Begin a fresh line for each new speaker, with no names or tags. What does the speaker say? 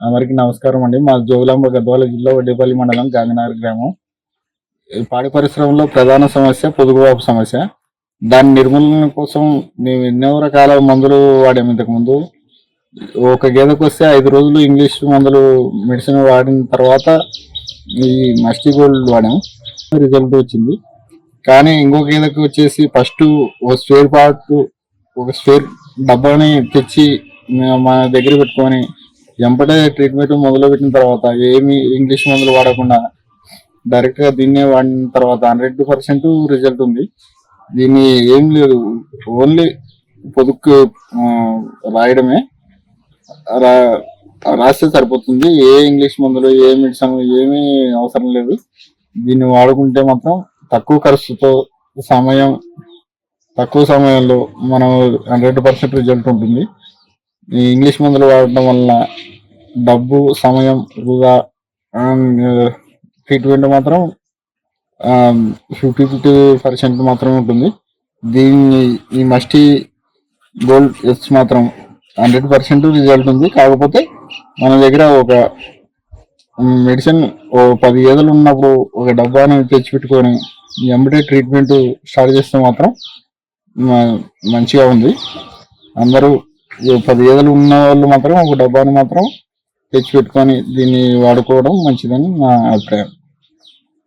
అందరికీ నమస్కారం అండి. మా జోగులాంబ గద్వాల జిల్లా వడ్డేపల్లి మండలం గాంధీనగర్ గ్రామం. ఈ పాడి పరిశ్రమలో ప్రధాన సమస్య పొదుగుబాపు సమస్య. దాని నిర్మూలన కోసం మేము ఎన్నో రకాల మందులు వాడాము ఇంతకు ముందు. ఒక గేదెకు వస్తే ఐదు రోజులు ఇంగ్లీష్ మందులు మెడిసిన్ వాడిన తర్వాత ఈ మస్టి గోల్డ్ వాడాము రిజల్ట్ వచ్చింది. కానీ ఇంకో గేదెకు వచ్చేసి ఫస్ట్ ఒక స్పేర్ పార్ట్ ఒక స్పేర్ డబ్బాని తెచ్చి మ- మన దగ్గర పెట్టుకొని ఎంపటే ట్రీట్మెంట్ మొదలు పెట్టిన తర్వాత ఏమి ఇంగ్లీష్ మందులు వాడకుండా డైరెక్ట్గా దీన్నే వాడిన తర్వాత హండ్రెడ్ పర్సెంట్ రిజల్ట్ ఉంది. దీన్ని ఏం లేదు ఓన్లీ పొదుక్కు రాయడమే. రా- రాస్తే సరిపోతుంది. ఏ ఇంగ్లీష్ మందులు ఏ మెడిసిన్ ఏమీ అవసరం లేదు. దీన్ని వాడుకుంటే మాత్రం తక్కువ ఖర్చుతో సమయం తక్కువ సమయంలో మనం హండ్రెడ్ పర్సెంట్ రిజల్ట్ ఉంటుంది. ఈ ఇంగ్లీష్ మందులు వాడటం వల్ల డబ్బు సమయం వృధా ట్రీట్మెంట్ మాత్రం ఫిఫ్టీ ఫిఫ్టీ పర్సెంట్ మాత్రమే ఉంటుంది. దీన్ని ఈ మస్టీ గోల్డ్ ఎస్ మాత్రం హండ్రెడ్ పర్సెంట్ రిజల్ట్ ఉంది. కాకపోతే మన దగ్గర ఒక మెడిసిన్ ఓ పది గేదెలు ఉన్నప్పుడు ఒక డబ్బాను తెచ్చిపెట్టుకొని ఎంబడే ట్రీట్మెంట్ స్టార్ట్ చేస్తే మాత్రం మంచిగా ఉంది. అందరూ పది గేదెలు ఉన్న వాళ్ళు మాత్రం ఒక డబ్బాను మాత్రం తెచ్చిపెట్టుకొని దీన్ని వాడుకోవడం మంచిదని నా అభిప్రాయం.